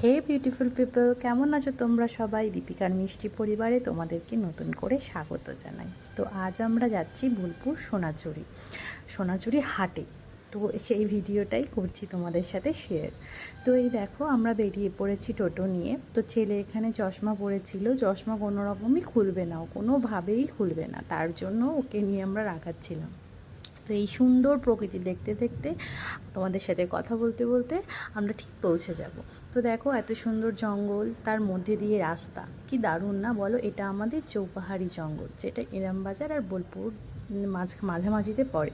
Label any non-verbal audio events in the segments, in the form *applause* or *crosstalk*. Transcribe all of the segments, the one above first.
হে beautiful people কেমন আছো তোমরা? সবাই দীপিকার মিষ্টি পরিবারে তোমাদেরকে নতুন করে স্বাগত জানাই। তো আজ আমরা যাচ্ছি বোলপুর সোনাচুরি সোনাচুরি হাটে। তো সেই ভিডিওটাই করছি তোমাদের সাথে শেয়ার তো এই দেখো, আমরা বেরিয়ে পড়েছি টোটো নিয়ে। তো ছেলে এখানে চশমা পরেছিল। চশমা কোনো রকমই খুলবে না কোনোভাবেই খুলবে না। তার জন্য ওকে নিয়ে আমরা রাখাচ্ছিলাম তো এই সুন্দর প্রকৃতি দেখতে দেখতে, তোমাদের সাথে কথা বলতে বলতে আমরা ঠিক পৌঁছে যাব। তো দেখো, এত সুন্দর জঙ্গল, তার মধ্যে দিয়ে রাস্তা। কি দারুণ না বলো, এটা আমাদের চৌপাহাড়ি জঙ্গল, যেটা ইরামবাজার আর বোলপুর মাঝ, মাঝামাঝিতে পড়ে।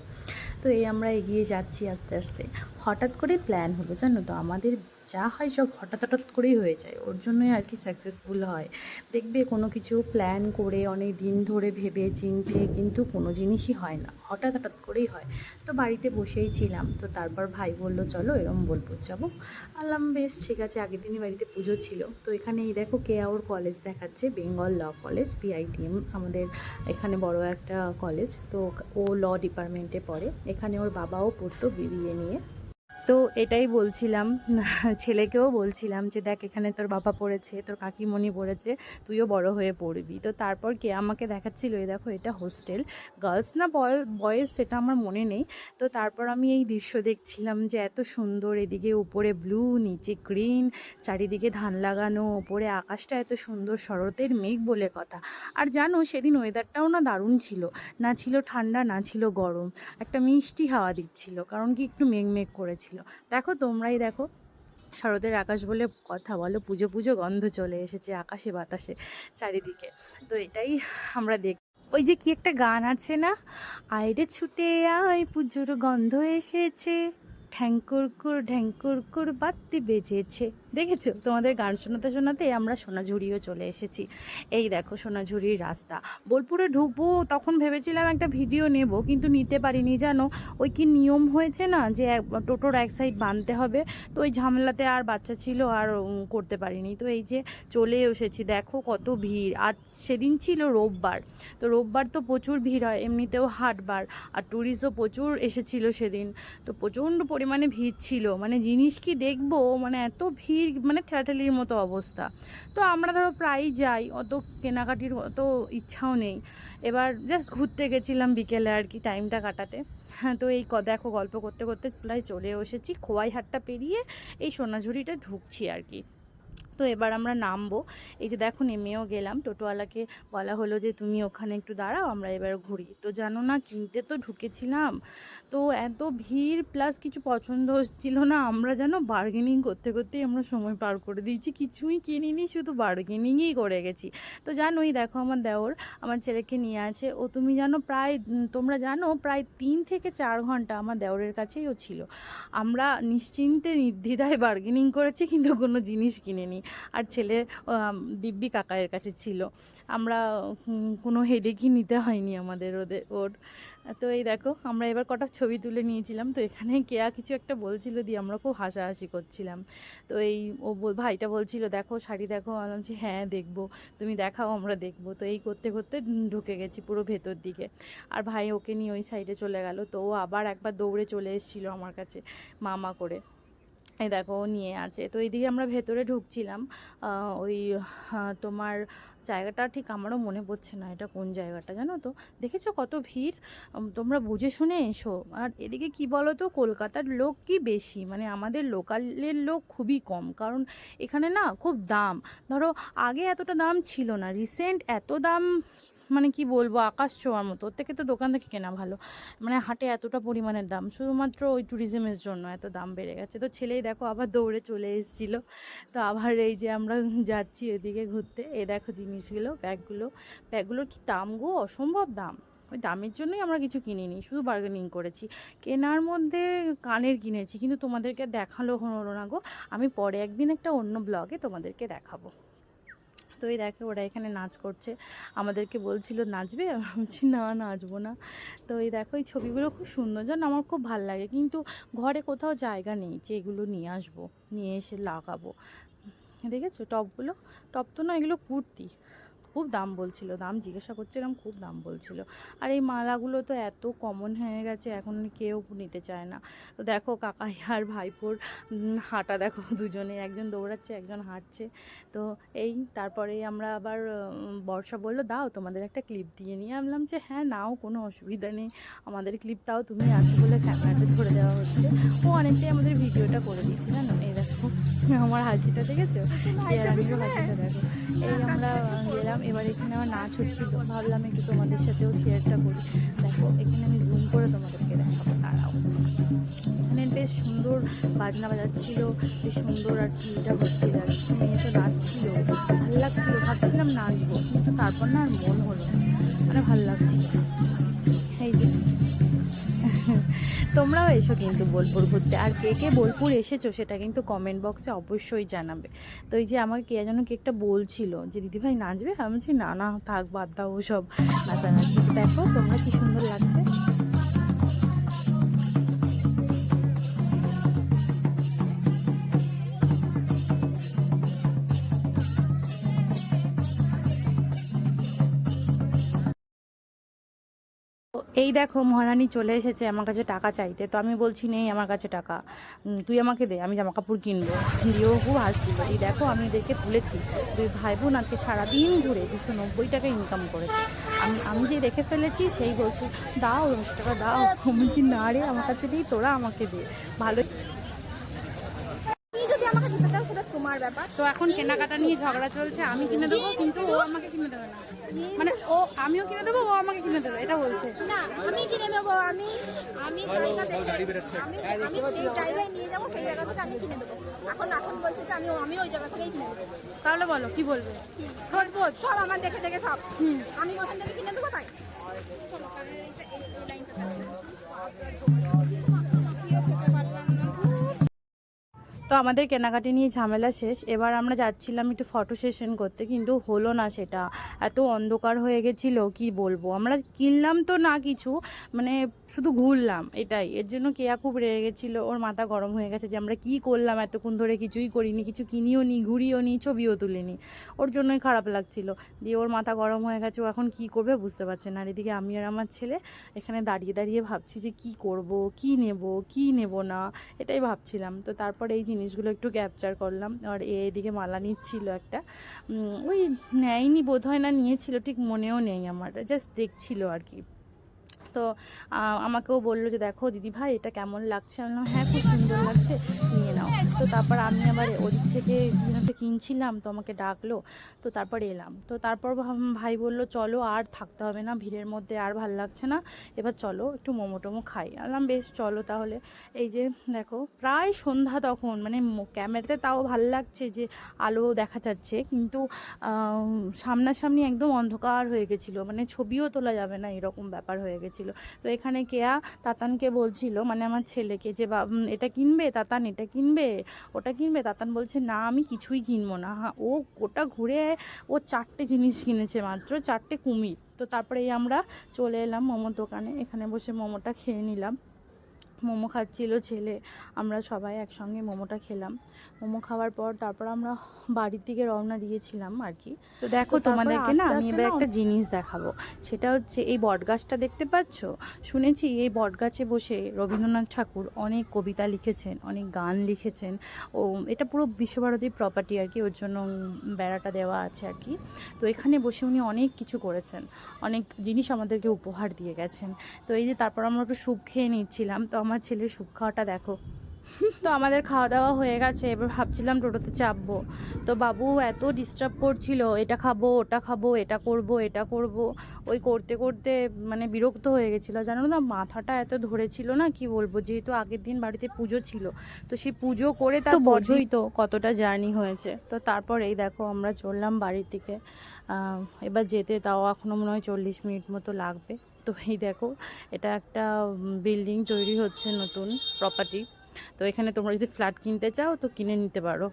তো এই আমরা এগিয়ে যাচ্ছি আস্তে আস্তে। হঠাৎ করে প্ল্যান হলো, জানো তো? আমাদের যা হয় সব হঠাৎ হঠাৎ করেই হয়ে যায়। ওর জন্যই আর কি সাকসেসফুল হয়। দেখবে কোনো কিছু প্ল্যান করে অনেক দিন ধরে ভেবে চিনতে কিন্তু কোনো জিনিসই হয় না। হঠাৎ হঠাৎ করেই হয়। তো বাড়িতে বসেই ছিলাম। তো তারপর ভাই বলল, চলো এরম বোলপুর যাব। আলাম, বেশ, ঠিক আছে। আগের দিনই বাড়িতে পুজো ছিল। তো এখানে এই দেখো কেয়াওর কলেজ দেখাচ্ছে বেঙ্গল ল কলেজ বিআইটিএম আমাদের এখানে বড় একটা কলেজ তো ও ল ডিপার্টমেন্টে পড়ে। এখানে ওর বাবাও পড়তো বিবিএ নিয়ে। তো এটাই বলছিলাম, *laughs* ছেলেকেও বলছিলাম যে, দেখ, এখানে তোর বাবা পড়েছে, তোর কাকিমণি পড়েছে, তুইও বড় হয়ে পড়বি। তো তারপর কে আমাকে দেখাচ্ছিল, এই দেখো, এটা হোস্টেল, গার্লস না বয়েজ সেটা আমার মনে নেই। তো তারপর আমি এই দৃশ্য দেখছিলাম যে, এত সুন্দর, এদিকে উপরে ব্লু, নিচে গ্রিন, চারিদিকে ধান লাগানো ওপরে আকাশটা এত সুন্দর, শরতের মেঘ বলে কথা। আর জানো, সেদিন ওয়েদারটাও না দারুণ ছিল, না ছিল ঠান্ডা, না ছিল গরম। একটা মিষ্টি হাওয়া দিচ্ছিল, কারণ কি একটু মেঘ মেঘ করেছিল। দেখো তোমরাই দেখো শরতের আকাশ বলে কথা বলো, পুজো পুজো গন্ধ চলে এসেছে আকাশে বাতাসে চারিদিকে। তো এটাই আমরা দেখ ওই যে কি একটা গান আছে না? আইরে ছুটে আয়, পুজোর গন্ধ এসেছে। ঢ্যাঙ্কুর কুর ঢ্যাঙ্কুর কুর বাত্তি বেজেছে। দেখেছ? তোমাদের গান শোনাতে শোনাতে আমরা সোনাঝুরিও চলে এসেছি। এই দেখো সোনাঝুরির রাস্তা। বোলপুরে ঢুকবো, তখন ভেবেছিলাম একটা ভিডিও নেব, কিন্তু নিতে পারিনি, জানো? ওই কি নিয়ম হয়েছে না, যে টোটোর এক সাইড বাঁধতে হবে, তো ওই ঝামেলাতে আর বাচ্চা ছিল আর করতে পারিনি। তো এই যে চলে এসেছি, দেখো কত ভিড়। আর সেদিন ছিল রোববার। তো রোববার তো প্রচুর ভিড় হয়, এমনিতেও হাটবার। আর ট্যুরিস্টও প্রচুর এসেছিল সেদিন। তো প্রচণ্ড পরিমাণে ভিড় ছিল। মানে জিনিস কি দেখব? মানে এত ভিড় মানে ঠেলাঠেলির মতো অবস্থা। তো আমরা ধরো প্রায়ই যাই, অত কেনাকাটির অত ইচ্ছাও নেই। এবার জাস্ট ঘুরতে গেছিলাম বিকেলে আর কি টাইমটা কাটাতে। হ্যাঁ তো এই দেখো গল্প করতে করতে প্রায় চলে এসেছি। খোয়াই হাটটা পেরিয়ে এই সোনাঝুরিটা ঢুকছি আর কি। তো এবার আমরা নামবো। এই যে দেখো নেমেও গেলাম। টোটোওয়ালাকে বলা হলো যে, তুমি ওখানে একটু দাঁড়াও, আমরা এবার ঘুরি। তো জানো না, কিনতে তো ঢুকেছিলাম। তো এত ভিড়, প্লাস কিছু পছন্দ হচ্ছিল না। আমরা যেন বার্গেনিং করতে, করতেই আমরা সময় পার করে দিয়েছি। কিছুই কিনিনি, শুধু বার্গেনিংই করে গেছি। তো জানোই, দেখো আমার দেওর, আমার ছেলেকে নিয়ে আছে। ও তুমি জানো, প্রায় তোমরা জানো, প্রায় তিন থেকে চার ঘণ্টা আমার দেওরের কাছেই ও ছিল। আমরা নিশ্চিন্তে, নির্দ্বিধায় বার্গেনিং করেছি, কিন্তু কোনো জিনিস কিনিনি। আর ছেলে দিব্যি কাকায়ের কাছে ছিল। আমরা কোনো হেডেকই নিতে হয়নি আমাদের ওদের, ওর। তো এই দেখো, আমরা এবার কটা ছবি তুলে নিয়েছিলাম। তো এখানে কেয়া কিছু একটা বলছিল দিয়ে আমরা খুব হাসাহাসি করছিলাম। তো এই ও ভাইটা বলছিল, দেখো, শাড়ি দেখো। আমি বলছি হ্যাঁ দেখব। তুমি দেখাও, আমরা দেখব। তো এই করতে করতে ঢুকে গেছি পুরো ভেতর দিকে। আর ভাই ওকে নিয়ে ওই সাইডে চলে গেল। তো ও আবার একবার দৌড়ে চলে এসেছিল আমার কাছে, মামা করে। এই দেখো নিয়ে আছে। তো এইদিকে আমরা ভেতরে ঢুকছিলাম। ওই তোমার জায়গাটা ঠিক আমারও মনে পড়ছে না। এটা কোন জায়গাটা জানো তো? দেখেছ কত ভিড়? তোমরা বুঝে শুনে এসো। আর এদিকে কি বলো তো কলকাতার লোক কি বেশি? মানে আমাদের লোকালের লোক খুবই কম। কারণ এখানে না খুব দাম। ধরো আগে এতটা দাম ছিল না। রিসেন্ট এত দাম মানে কি বলব, আকাশ ছোঁয়ার মতো। ওর থেকে তো দোকান থেকে কেনা ভালো। মানে হাটে এতটা পরিমাণের দাম। শুধুমাত্র ওই ট্যুরিজমের জন্য এত দাম বেড়ে গেছে। তো ছেলেই দেখো আবার দৌড়ে চলে এসেছিল। তো আবার এই যে আমরা যাচ্ছি এদিকে ঘুরতে, এ দেখো জিনিসগুলো, ব্যাগগুলো। ব্যাগগুলোর কি দাম গো? অসম্ভব দাম। ওই দামের জন্যই আমরা কিছু কিনিনি, শুধু বার্গেনিং করেছি। কেনার মধ্যে কানের কিনেছি, কিন্তু তোমাদেরকে দেখাল হলো না গো। আমি পরে একদিন একটা অন্য ব্লগে তোমাদেরকে দেখাবো। তো এই দেখো ওরা এখানে নাচ করছে। আমাদেরকে বলছিল, নাচবে? *laughs* আমি বলছি, না, নাচবো না। তো এই দেখো, এই ছবিগুলো খুব সুন্দর। যেন আমার খুব ভালো লাগে। কিন্তু ঘরে কোথাও জায়গা নেই যে এগুলো নিয়ে আসব, নিয়ে এসে লাগাবো। দেখেছ টপগুলো? টপ তো না, এগুলো কুর্তি। খুব দাম বলছিল দাম জিজ্ঞাসা করছিলাম খুব দাম বলছিল। আর এই মালাগুলো তো এত কমন হয়ে গেছে এখন কেউ নিতে চায় না। তো দেখো কাকাই আর ভাইপোর হাঁটা দেখো দুজনে একজন দৌড়াচ্ছে একজন হাঁটছে। তো এই তারপরে আমরা আবার বর্ষা বলল দাও তোমাদের একটা ক্লিপ দিয়ে নিয়ে আমি বললাম যে হ্যাঁ নাও কোনো অসুবিধা নেই। আমাদের ক্লিপ তাও তুমি আছো বলে ক্যামেরাটা ধরে দেওয়া হচ্ছে। ও অনেকটাই আমাদের ভিডিওটা করে দিয়েছে জানো? এই দেখো আমার হাসিটা দেখেছ? হাসিটা দেখো। এই আমরা গেলাম এবার এখানে আমার নাচ হচ্ছিল ভাবলাম একটু তোমাদের সাথেও শেয়ারটা করি দেখো, এখানে আমি জুম করে তোমাদেরকে দেখাবো তারাও এখানে বেশ সুন্দর বাজনা বাজাচ্ছিল, বেশ সুন্দর আর এটা হচ্ছিল আর কি। এসো কিন্তু বোলপুর ঘুরতে। আর কে কে বোলপুর এসেছ সেটা কিন্তু কমেন্ট বক্সে অবশ্যই জানাবে। তো এই যে আমাকে কে যেন কেকটা বলছিল যে, দিদিভাই নাচবে? আমি বলছি, না না, থাক, বাদ দাও সব নাচানাচি। দেখো তোমরা কি সুন্দর লাগছে। এই দেখো মহারানী চলে এসেছে, আমার কাছে টাকা চাইতে। তো আমি বলছি, নেই, আমার কাছে টাকা। তুই আমাকে দে, আমি জামা কাপড় কিনবো। দিয়েও খুব হাসছিল। এই দেখো, আমি এদেরকে তুলেছি। দুই ভাই বোন আজকে সারাদিন ধরে দুশো নব্বই টাকা ইনকাম করেছে। আমি আমি যে রেখে ফেলেছি, সেই বলছে, দাও, দশ টাকা দাও। আমি বলছি, না রে, আমার কাছে নেই, তোরা আমাকে দে। ভালো তোমার ব্যাপার। তো এখন কেনাকাটা নিয়ে ঝগড়া চলছে আমি কিনে দেবো কিন্তু ও আমাকে কিনে দেবে না। মানে ও আমিও কিনে দেবো ও আমাকে কিনে দেবে এটা বলছে। না আমি কিনে দেবো আমি আমি জায়গা দেখে আমি আমি সেই জায়গায় নিয়ে যাব সেই জায়গা থেকে আমি কিনে দেবো। এখন এখন বলছে যে আমি আমি ওই জায়গা থেকেই কিনে দেবো। তাহলে বলো কি বলবে? সব বল। সব আমার দেখে দেখে সব। আমি ওখান থেকে কিনে দেবো তাই? তো আমাদের কেনাকাটি নিয়ে ঝামেলা শেষ। এবার আমরা যাচ্ছিলাম একটু ফটো সেশন করতে, কিন্তু হলো না সেটা। এত অন্ধকার হয়ে গেছিল, কি বলব? আমরা কিনলাম তো না কিছু মানে শুধু ঘুরলাম, এটাই। এর জন্য কেয়া খুব রেগে গেছিল, ওর মাথা গরম হয়ে গেছে যে আমরা কি করলাম? এতক্ষণ ধরে কিছুই করিনি, কিছু কিনিও নি, ঘুরিও নি, ছবিও তুলিনি। ওর জন্যই খারাপ লাগছিল। দিয়ে ওর মাথা গরম হয়ে গেছে, ও এখন কি করবে বুঝতে পারছে না। আর এদিকে আমি আর আমার ছেলে এখানে দাঁড়িয়ে দাঁড়িয়ে ভাবছি যে কি করব, কি নেব কি নেব না, এটাই ভাবছিলাম। তো তারপরে এই জিনিসগুলো একটু ক্যাপচার করলাম। আর এদিকে মালা নিচ্ছিল একটা। ওই নেয়নি বোধ হয় না নিয়েছিল, ঠিক মনেও নেই আমার। জাস্ট দেখছিল আর কি। তো আমাকেও বলল যে, দেখো দিদি ভাই, এটা কেমন লাগছে? আমি বললাম হ্যাঁ খুব সুন্দর লাগছে, নিয়ে নাও। তো তারপর আমি আবার ওদিক থেকে কিনছিলাম, তো আমাকে ডাকলো, তো তারপর এলাম। তো তারপর ভাই বলল, চলো, আর থাকতে হবে না, ভিড়ের মধ্যে আর ভালো লাগছে না, এবার চলো, একটু মোমো টোমো খাই। আমি বললাম, বেশ, চলো তাহলে। এই যে, দেখো, প্রায় সন্ধ্যা তখন মানে ক্যামেরাতে তাও ভালো লাগছে যে, আলো দেখা যাচ্ছে, কিন্তু সামনাসামনি একদম অন্ধকার হয়ে গেছিল মানে ছবিও তোলা যাবে না, এরকম ব্যাপার হয়ে গেছিল। তো এখানে কেয়া তাতানকে বলছিল মানে আমার ছেলেকে যে বা এটা কিনবে? তাতান, এটা কিনবে? ওটা কিনবে? তাতান বলছে, না, আমি কিছুই কিনবো না। হ্যাঁ ও গোটা ঘুরে ও চারটে জিনিস কিনেছে মাত্র, চারটে কুমির। তো তারপরেই আমরা চলে এলাম মোমোর দোকানে। এখানে বসে মোমোটা খেয়ে নিলাম। মোমো খাচ্ছিল ছেলে। আমরা সবাই একসঙ্গে মোমোটা খেলাম। মোমো খাওয়ার পর তারপর আমরা বাড়ির দিকে রওনা দিয়েছিলাম আর কি। তো দেখো তোমাদেরকে না আমি এবার একটা জিনিস দেখাবো। সেটা হচ্ছে এই বটগাছটা দেখতে পাচ্ছ? শুনেছি এই বটগাছে বসে রবীন্দ্রনাথ ঠাকুর অনেক কবিতা লিখেছেন অনেক গান লিখেছেন। ও এটা পুরো বিশ্বভারতীর প্রপার্টি আর কি ওর জন্য বেড়াটা দেওয়া আছে আর কি। তো এখানে বসে উনি অনেক কিছু করেছেন। অনেক জিনিস আমাদেরকে উপহার দিয়ে গেছেন। তো এই যে তারপর আমরা একটু স্যুপ খেয়ে নিচ্ছিলাম। তো আমার ছেলের স্যুপ খাওয়াটা দেখো। তো আমাদের খাওয়া দাওয়া হয়ে গেছে এবার ভাবছিলাম টোটোতে চাপবো। তো বাবু এত ডিস্টার্ব করছিল এটা খাব ওটা খাব এটা করব এটা করব। ওই করতে করতে মানে বিরক্ত হয়ে গেছিল। জানো না মাথাটা এত ধরেছিল না কি বলব? যেহেতু আগের দিন বাড়িতে পুজো ছিল তো সেই পুজো করে তার বোঝোই তো কতটা জার্নি হয়েছে। তো তারপর এই দেখো আমরা চললাম বাড়ির দিকে। আহ, এবার যেতে তাও এখনও মনে হয় চল্লিশ মিনিট মতো লাগবে। তো এই দেখো এটা একটা বিল্ডিং তৈরি হচ্ছে নতুন প্রপার্টি তো এখানে তোমরা যদি ফ্ল্যাট কিনতে চাও, তো কিনে নিতে পারো।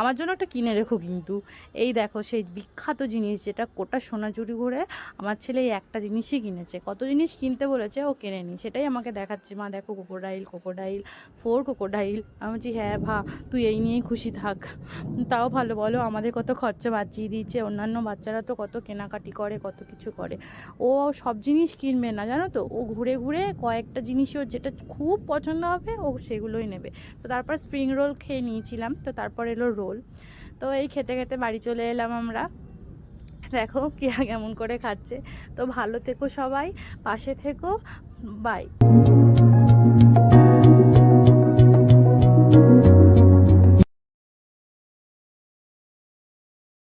আমার জন্য একটা কিনে রেখো কিন্তু। এই দেখো, সেই বিখ্যাত জিনিস যেটা, কোটা সোনাঝুরি ঘুরে আমার ছেলে এই একটা জিনিসই কিনেছে। কত জিনিস কিনতে বলেছে, ও কিনেনি সেটাই আমাকে দেখাচ্ছে, মা, দেখো কোকোডাইল কোকোডাইল ফোর কোকোডাইল আমি বলছি হ্যাঁ ভা, তুই এই নিয়েই খুশি থাক। তাও ভালো, বলো, আমাদের কত খরচা বাঁচিয়ে দিয়েছে। অন্যান্য বাচ্চারা তো কত কেনাকাটি করে, কত কিছু করে। ও সব জিনিস কিনবে না, জানো তো? ও ঘুরে ঘুরে কয়েকটা জিনিস ওর যেটা খুব পছন্দ হবে, ও সেগুলোই নেবে। তো তারপর স্প্রিং রোল খেয়ে নিয়েছিলাম, তো তারপর এলো রোল তো এই খেতে খেতে বাড়ি চলে এলাম আমরা। দেখো কেয়া কেমন করে খাচ্ছে। তো ভালো থেকো সবাই, পাশে থেকো বাই